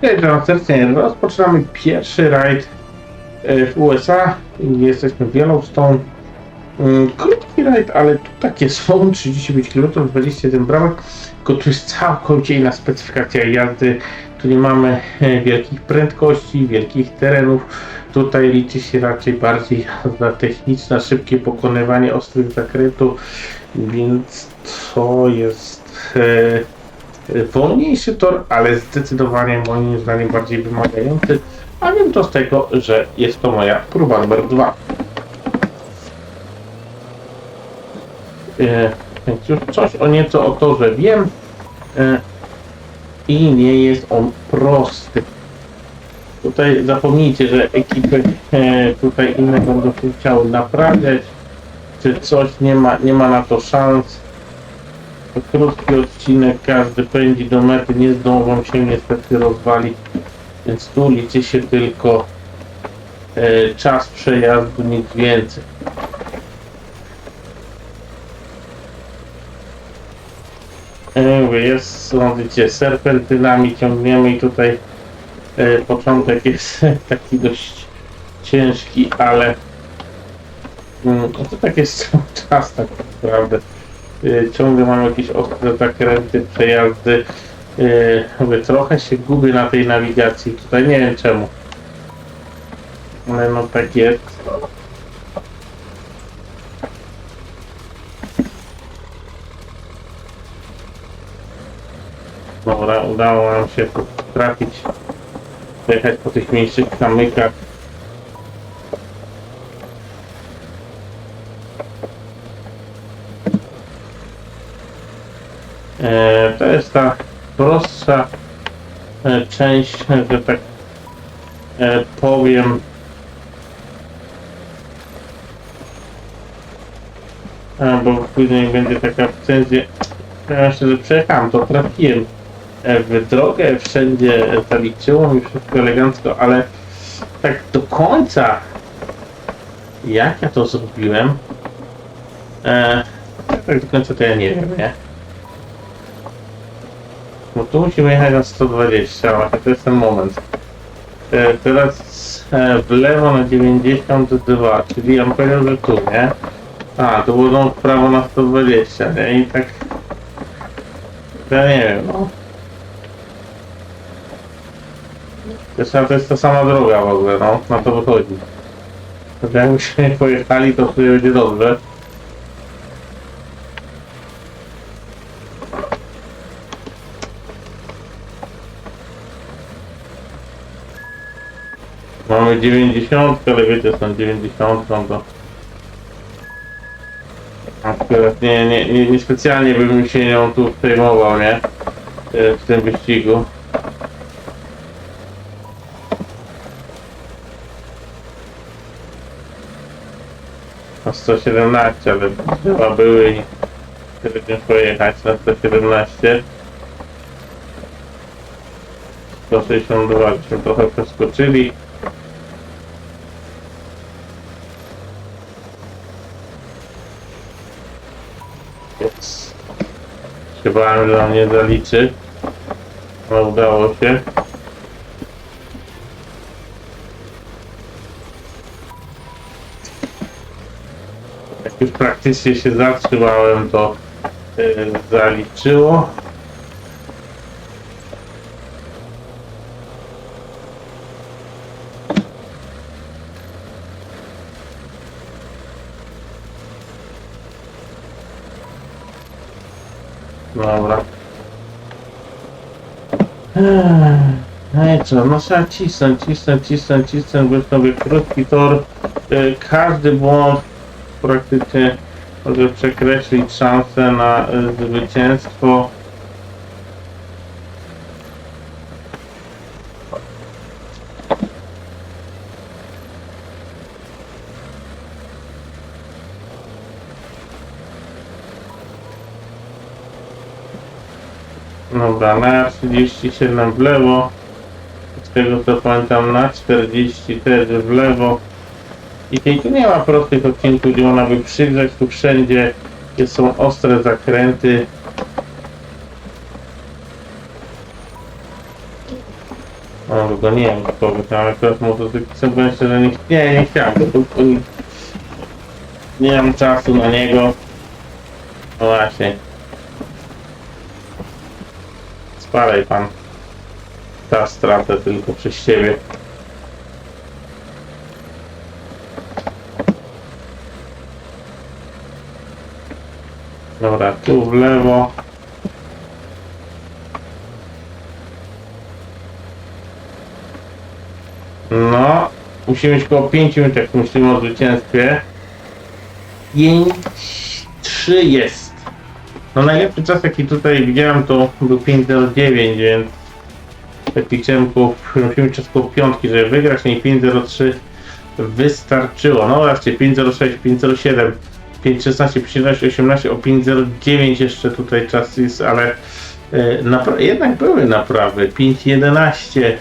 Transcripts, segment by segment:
Cześć, serdecznie. Rozpoczynamy pierwszy rajd e, w USA. Jesteśmy w Yellowstone. Mm, Krótki rajd, ale tu takie są. 35 km, 21 bramek. Tylko tu jest całkowicie inna specyfikacja jazdy. Tu nie mamy e, wielkich prędkości, wielkich terenów. Tutaj liczy się raczej bardziej jazda techniczna, szybkie pokonywanie ostrych zakrętów, więc to jest e, wolniejszy tor, ale zdecydowanie moim zdaniem bardziej wymagający. A wiem to z tego, że jest to moja próba numer dwa. E, Więc już coś o nieco o torze wiem. E, I nie jest on prosty. Tutaj zapomnijcie, że ekipy e, tutaj inne będą chciały naprawiać, czy coś, nie ma, nie ma na to szans. Krótki odcinek, każdy pędzi do mety, nie zdążą się niestety rozwalić, więc tu liczy się tylko e, czas przejazdu, nic więcej. E, jest, są wiecie, serpentynami ciągniemy i tutaj e, początek jest taki dość ciężki, ale mm, no to tak jest cały czas tak naprawdę. Y, ciągle mam jakieś ostre zakręty, przejazdy. Y, Mówię, trochę się gubię na tej nawigacji. Tutaj nie wiem czemu. Ale no tak jest. Dobra, udało nam się trafić. Jechać po tych mniejszych kamykach. E, to jest ta prostsza e, część, że tak e, powiem. Bo później będzie taka recenzja. Ja myślę, że przejechałem, to trafiłem e, w drogę, wszędzie zaliczyło mi wszystko elegancko, ale tak do końca jak ja to zrobiłem, e, tak do końca to ja nie wiem, nie? No tu musimy jechać na 120, właśnie to jest ten moment. E, teraz e, w lewo na 92, czyli ja bym powiedział, że tu, nie? A, tu będą w prawo na 120, nie? I tak... Ja nie wiem, no. Zresztą to jest ta sama droga w ogóle, no. Na to wychodzi. Jakbyśmy pojechali, to sobie będzie dobrze. Mamy 90, ale wiecie, są 90, no to... Akurat nie, nie, nie, nie specjalnie bym się nią tu przejmował, nie? E, W tym wyścigu. Na 117, ale chyba były i będziemy pojechać na 117. 162, żeśmy trochę przeskoczyli. Więc się bałem, że on nie zaliczy. Ale udało się. Jak już praktycznie się zatrzymałem, to yy, zaliczyło. Dobra. No i co, no trzeba cisnąć, cisnąć, cisnąć, cisnąć, bo sobie krótki tor, e, każdy błąd praktycznie może przekreślić szansę na e, zwycięstwo. Dobra, na 37 w lewo. Z tego co pamiętam na 40 też w lewo. I tej tu nie ma prostych odcinków, gdzie można by przygrzać. Tu wszędzie są ostre zakręty. O, tylko nie wiem gotowych, ale akurat motocykl sobie myślę, że nie, nie, nie chciałem, nie mam czasu na niego. No właśnie. Spalaj pan. Ta stratę tylko przez siebie. Dobra, tu w lewo. No, musimy mieć około 5 minut, jak myślimy o zwycięstwie. 5, 3 jest. No najlepszy czas jaki tutaj widziałem to był 5.09, więc jak liczyłem koło, musimy mieć czas koło piątki, żeby wygrać, nie 5.03 wystarczyło. No zobaczcie, 5.06, 5.07, 5.16, 5.17, 18, o 5.09 jeszcze tutaj czas jest, ale e, jednak były naprawy. 5.11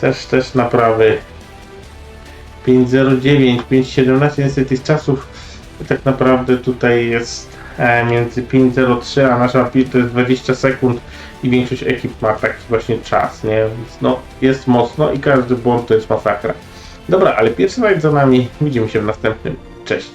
też, też naprawy. 5.09, 5.17, niestety tych czasów tak naprawdę tutaj jest między 5.03 a nasza pit to jest 20 sekund i większość ekip ma taki właśnie czas, nie? Więc no, jest mocno i każdy błąd to jest masakra. Dobra, ale pierwszy rajd za nami. Widzimy się w następnym. Cześć.